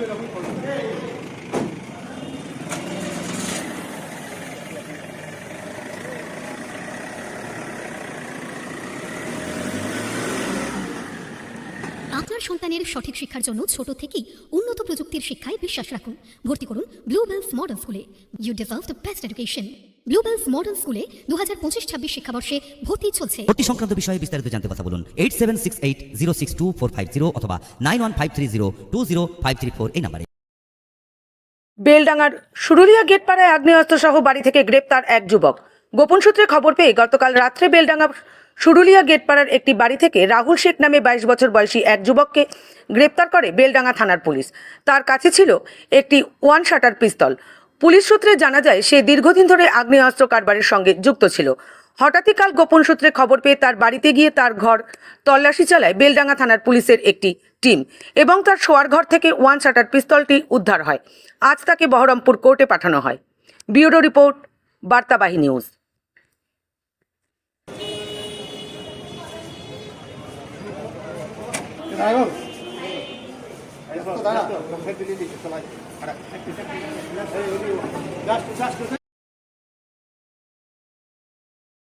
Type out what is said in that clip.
আপনার সন্তানের সঠিক শিক্ষার জন্য ছোট থেকেই উন্নত প্রযুক্তির শিক্ষায় বিশ্বাস রাখুন। ভর্তি করুন ব্লু বেলস মডেল স্কুলে you deserve the best education Blue Bells modern স্কুলে দু হাজার পঁচিশ ছাব্বিশ শিক্ষাবর্ষে ভর্তি চলছে। ভর্তি সংক্রান্ত বিষয়ে বিস্তারিত জানতে কথা বলুন eight seven six eight zero six two four five zero অথবা nine one five three zero two zero five three four এই নাম্বারে। বেলডাঙ্গার সুরুলিয়া গেটপাড়ায় আগ্নেয়াস্ত্র সহ বাড়ি থেকে গ্রেপ্তার এক যুবক। গোপন সূত্রে খবর পেয়ে গতকাল রাত্রে বেলডাঙ্গা সুরুলিয়া গেটপাড়ার একটি বাড়ি থেকে রাহুল শেখ নামে বাইশ বছর বয়সী এক যুবককে গ্রেপ্তার করে বেলডাঙ্গা থানার পুলিশ। তার কাছে ছিল একটি ওয়ান শাটার পিস্তল। পুলিশ সূত্রে জানা যায়, সে দীর্ঘদিন ধরে আগ্নেয়াস্ত্র কারবারের সঙ্গে যুক্ত ছিল। হঠাৎই কাল গোপন সূত্রে খবর পেয়ে তার বাড়িতে গিয়ে তার ঘর তল্লাশি চালায় বেলডাঙ্গা থানার পুলিশের একটি টিম এবং তার শোয়ার ঘর থেকে ওয়ান শাটার পিস্তলটি উদ্ধার হয়। আজ তাকে বহরমপুর কোর্টে পাঠানো হয়। ব্যুরো রিপোর্ট, বার্তাবাহী নিউজ। দাঁড়া